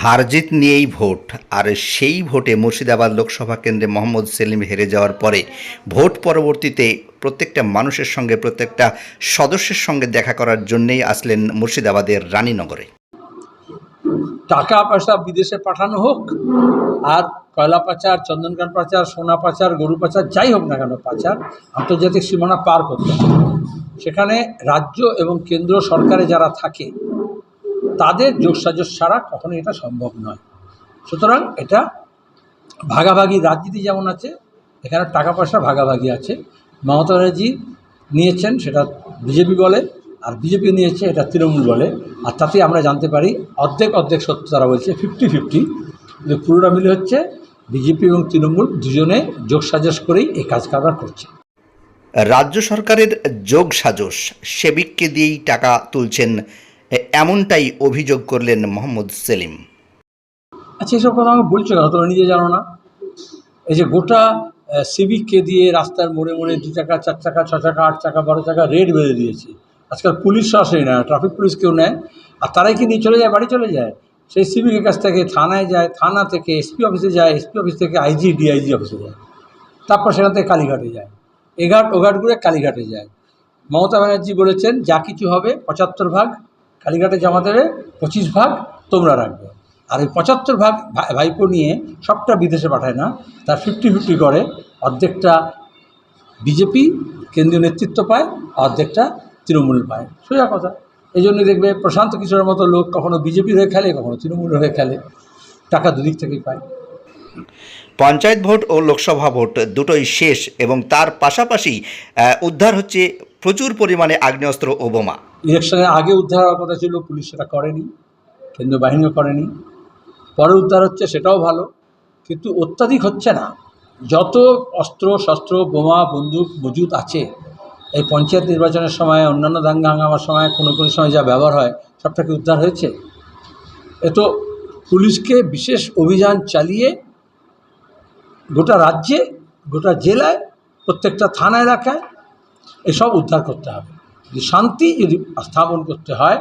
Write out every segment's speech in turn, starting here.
হারজিত নিয়েই ভোট। আর সেই ভোটে মুর্শিদাবাদ লোকসভা কেন্দ্রে মোহাম্মদ সেলিম হেরে যাওয়ার পরে ভোট পরবর্তীতে প্রত্যেকটা মানুষের সঙ্গে, প্রত্যেকটা সদস্যের সঙ্গে দেখা করার জন্যেই আসলেন মুর্শিদাবাদের রানীনগরে। টাকা পয়সা বিদেশে পাঠানো হোক, আর কয়লা পাচার, চন্দনকান পাচার, সোনা পাচার, গরু পাচার, যাই হোক না কেন পাচার, আন্তর্জাতিক সীমানা পার করতে সেখানে রাজ্য এবং কেন্দ্র সরকারে যারা থাকে তাদের যোগসাজস ছাড়া কখনো এটা সম্ভব নয়। সুতরাং এটা ভাগাভাগি রাজনীতি যেমন আছে, এখানে টাকা পয়সা ভাগাভাগি আছে। মমতা ব্যানার্জি নিয়েছেন, সেটা বিজেপি বলে, আর বিজেপি নিয়েছে, এটা তৃণমূল বলে। আর তাতে আমরা জানতে পারি, অর্ধেক অর্ধেক সত্য তারা বলছে ফিফটি ফিফটি কিন্তু পুরোটা মিলে হচ্ছে, বিজেপি এবং তৃণমূল দুজনে যোগ সাজস করেই এই কাজ কারবার করছে। রাজ্য সরকারের যোগ সাজস সেবিককে দিয়েই টাকা তুলছেন এমনটাই অভিযোগ করলেন মোহাম্মদ সেলিম। আচ্ছা এসব কথা আমাকে বলছো কেন? তোমরা নিজে জানো না? এই যে গোটা সিভিককে দিয়ে রাস্তার মোড়ে মোড়ে দু চাকা, চার চাকা, ছ টাকা আট চাকা, বারো চাকা রেড বেঁধে দিয়েছে। আজকাল পুলিশ সরাসরি নেয় ট্রাফিক পুলিশ কেউ নেয়। আর তারাই কি নিয়ে চলে যায়, বাড়ি চলে যায়? সেই সিভিকের কাছ থেকে থানায় যায়, থানা থেকে এসপি অফিসে যায়, এসপি অফিস থেকে আইজি, ডিআইজি অফিসে যায়। তারপর সেখান থেকে কালীঘাটে যায়। এঘাট ওঘাট ঘুরে কালীঘাটে যায়। মমতা ব্যানার্জি বলেছেন, যা কিছু হবে, পঁচাত্তর ভাগ কালীঘাটে জমা দেবে পঁচিশ ভাগ তোমরা রাখবে। আর ওই পঁচাত্তর ভাগ ভাইপো নিয়ে সবটা বিদেশে পাঠায় না, তার ফিফটি ফিফটি করে। অর্ধেকটা বিজেপি কেন্দ্রীয় নেতৃত্ব পায়, অর্ধেকটা তৃণমূল পায়। সোজা কথা। এই জন্য দেখবে প্রশান্ত কিশোরের মতো লোক কখনো বিজেপির হয়ে খেলে, কখনো তৃণমূলের হয়ে খেলে। টাকা দুদিক থেকেই পায়। পঞ্চায়েত ভোট ও লোকসভা ভোট দুটোই শেষ এবং তার পাশাপাশি উদ্ধার হচ্ছে প্রচুর পরিমাণে আগ্নেয়াস্ত্র ও বোমা। ইলেকশনের আগে উদ্ধার হওয়ার কথা ছিল, পুলিশ সেটা করেনি, কেন্দ্রীয় বাহিনীও করেনি। পরে উদ্ধার হচ্ছে, সেটাও ভালো, কিন্তু অত্যাধিক হচ্ছে না। যত অস্ত্র, শস্ত্র, বোমা, বন্দুক মজুদ আছে, এই পঞ্চায়েত নির্বাচনের সময়, অন্যান্য দাঙ্গা হাঙ্গামার সময়, কোনো কোনো সময় যা ব্যবহার হয় সবটা কি উদ্ধার হয়েছে। এ তো পুলিশকে বিশেষ অভিযান চালিয়ে গোটা রাজ্যে, গোটা জেলায়, প্রত্যেকটা থানা এলাকায় এসব উদ্ধার করতে হবে। যদি শান্তি যদি স্থাপন করতে হয়,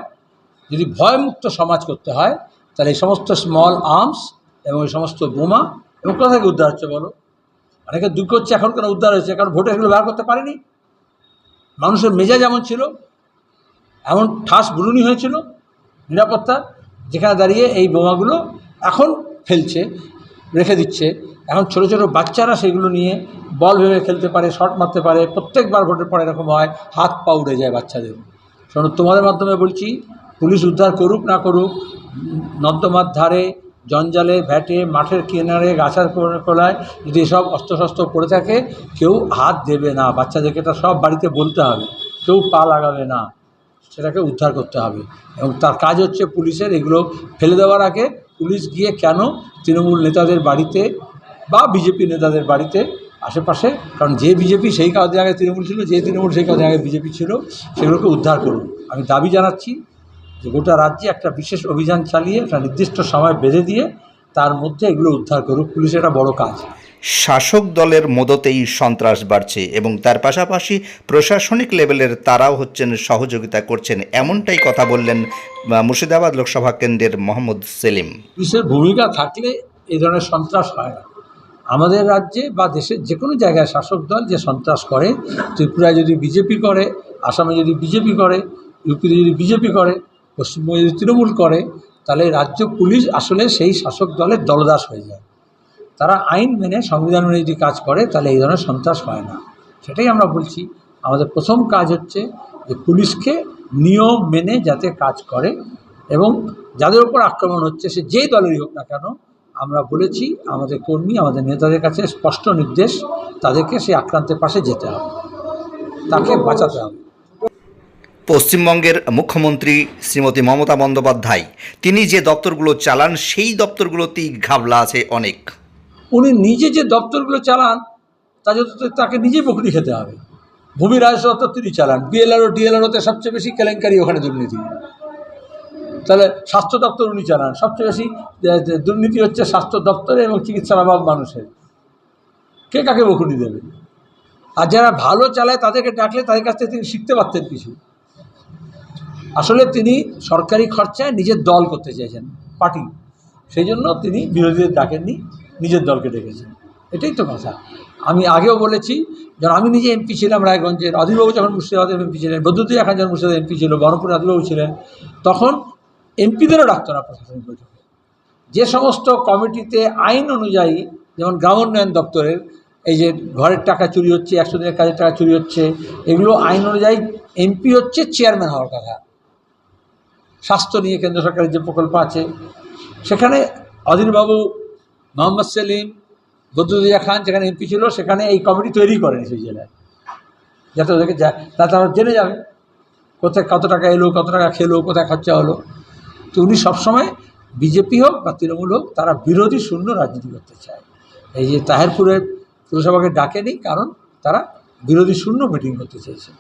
যদি ভয়মুক্ত সমাজ করতে হয়, তাহলে এই সমস্ত স্মল আর্মস এবং এই সমস্ত বোমা এবং কোথা থেকে উদ্ধার হচ্ছে বলো? অনেকে দুঃখ হচ্ছে এখন কেন উদ্ধার হয়েছে? কারণ ভোটে এগুলো ব্যবহার করতে পারেনি। মানুষের মেজাজ যেমন ছিল, এমন ঠাস বুলুনি হয়েছিল নিরাপত্তা, যেখানে দাঁড়িয়ে এই বোমাগুলো এখন ফেলছে। রেখে দিচ্ছে। এখন ছোটো ছোটো বাচ্চারা সেগুলো নিয়ে বল ভেবে খেলতে পারে শট মারতে পারে, প্রত্যেকবার ভোটের পর এরকম হয়, হাত পা উড়ে যায় বাচ্চাদের। শোনো, তোমাদের মাধ্যমে বলছি, পুলিশ উদ্ধার করুক না করুক, নর্দমার ধারে, জঞ্জালে, ভ্যাটে, মাঠের কিনারে, গাছার কোলায় যদি এসব অস্ত্রশস্ত্র পড়ে থাকে, কেউ হাত দেবে না। বাচ্চাদেরকে এটা সব বাড়িতে বলতে হবে। কেউ পা লাগাবে না। সেটাকে উদ্ধার করতে হবে। এবং তার কাজ হচ্ছে পুলিশের এগুলো ফেলে দেওয়ার আগে পুলিশ গিয়ে কেন তৃণমূল নেতাদের বাড়িতে বা বিজেপি নেতাদের বাড়িতে আশেপাশে? কারণ যে বিজেপি সেই কাজে আগে তৃণমূল ছিল, যে তৃণমূল সেই কাজে আগে বিজেপি ছিল, সেগুলোকে উদ্ধার করুন। আমি দাবি জানাচ্ছি যে গোটা রাজ্যে একটা বিশেষ অভিযান চালিয়ে একটা নির্দিষ্ট সময় বেঁধে দিয়ে তার মধ্যে এগুলো উদ্ধার করুক। পুলিশের একটা বড় কাজ। শাসক দলের মদতেই সন্ত্রাস বাড়ছে এবং তার পাশাপাশি প্রশাসনিক লেভেলের তারাও হচ্ছেন, সহযোগিতা করছেন। এমনটাই কথা বললেন মুর্শিদাবাদ লোকসভা কেন্দ্রের মোহাম্মদ সেলিম। পুলিশের ভূমিকা থাকলে এই ধরনের সন্ত্রাস হয় না। আমাদের রাজ্যে বা দেশের যে কোনো জায়গায় শাসক দল যে সন্ত্রাস করে, ত্রিপুরায় যদি বিজেপি করে, আসামে যদি বিজেপি করে, ইউপিতে যদি বিজেপি করে, পশ্চিমবঙ্গে যদি তৃণমূল করে, তাহলে রাজ্য পুলিশ আসলে সেই শাসক দলের দলদাস হয়ে যায়। তারা আইন মেনে সংবিধান মেনে যদি কাজ করে, তাহলে এই ধরনের সন্ত্রাস হয় না। সেটাই আমরা বলছি। আমাদের প্রথম কাজ হচ্ছে যে পুলিশকে নিয়ম মেনে যাতে কাজ করে এবং যাদের উপর আক্রমণ হচ্ছে, সে যেই দলেরই হোক না কেন, আমরা বলেছি আমাদের কর্মী, আমাদের নেতাদের কাছে স্পষ্ট নির্দেশ, তাদেরকে সেই আক্রান্তের পাশে যেতে হবে। তাকে বাঁচাতে হবে। পশ্চিমবঙ্গের মুখ্যমন্ত্রী শ্রীমতী মমতা বন্দ্যোপাধ্যায়, তিনি যে দপ্তরগুলো চালান, সেই দপ্তরগুলোতেই ঘাবলা আছে অনেক। উনি নিজে যে দপ্তরগুলো চালান, তা যদি তাকে নিজেই বকরি খেতে হবে। ভূমি রাজস্ব দপ্তর তিনি চালান। বিএলআরও ডিএলআরওতে সবচেয়ে বেশি কেলেঙ্কারি ওখানে দুর্নীতি। তাহলে স্বাস্থ্য দপ্তর উনি চালান। সবচেয়ে বেশি দুর্নীতি হচ্ছে স্বাস্থ্য দপ্তরে এবং চিকিৎসার অভাব মানুষের। কে কাকে বকুনি দেবে? আর যারা ভালো চালায় তাদেরকে ডাকলে তাদের কাছ থেকে তিনি শিখতে পারতেন কিছু। আসলে তিনি সরকারি খরচায় নিজের দল করতে চাইছেন, পার্টি। সেই জন্য তিনি বিরোধীদের ডাকেননি। নিজের দলকে ডেকেছেন এটাই তো কথা। আমি আগেও বলেছি যখন আমি নিজে এমপি ছিলাম রায়গঞ্জের, অধীরবাবু যখন মুর্শিদাবাদের এমপি ছিলেন, বদরুদ্দিন খান যখন মুর্শিদাবাদ এমপি ছিল, বহরমপুর অধীরবাবু ছিলেন, তখন এমপিদেরও ডাকতো না প্রশাসনিক বৈঠকে। যে সমস্ত কমিটিতে আইন অনুযায়ী, যেমন গ্রাম উন্নয়ন দপ্তরের, এই যে ঘরের টাকা চুরি হচ্ছে, একশো দিনের কাজের টাকা চুরি হচ্ছে, এগুলো আইন অনুযায়ী এমপি হচ্ছে চেয়ারম্যান হওয়ার কথা। স্বাস্থ্য নিয়ে কেন্দ্র সরকারের যে প্রকল্প আছে, সেখানে অধীরবাবু মোহাম্মদ সেলিম বদরুদ্দিয়া খান যেখানে এমপি ছিল, সেখানে এই কমিটি তৈরি করেনি সেই জেলায়। যাতে ওদেরকে যা তারা জেনে যাবে কোথায় কত টাকা এলো, কত টাকা খেলো, কোথায় খরচা হলো। তো উনি সবসময় বিজেপি হোক বা তৃণমূল হোক, তারা বিরোধী শূন্য রাজনীতি করতে চায়। এই যে তাহেরপুরের পুরসভাকে ডাকেনি কারণ তারা বিরোধী শূন্য মিটিং করতে চেয়েছে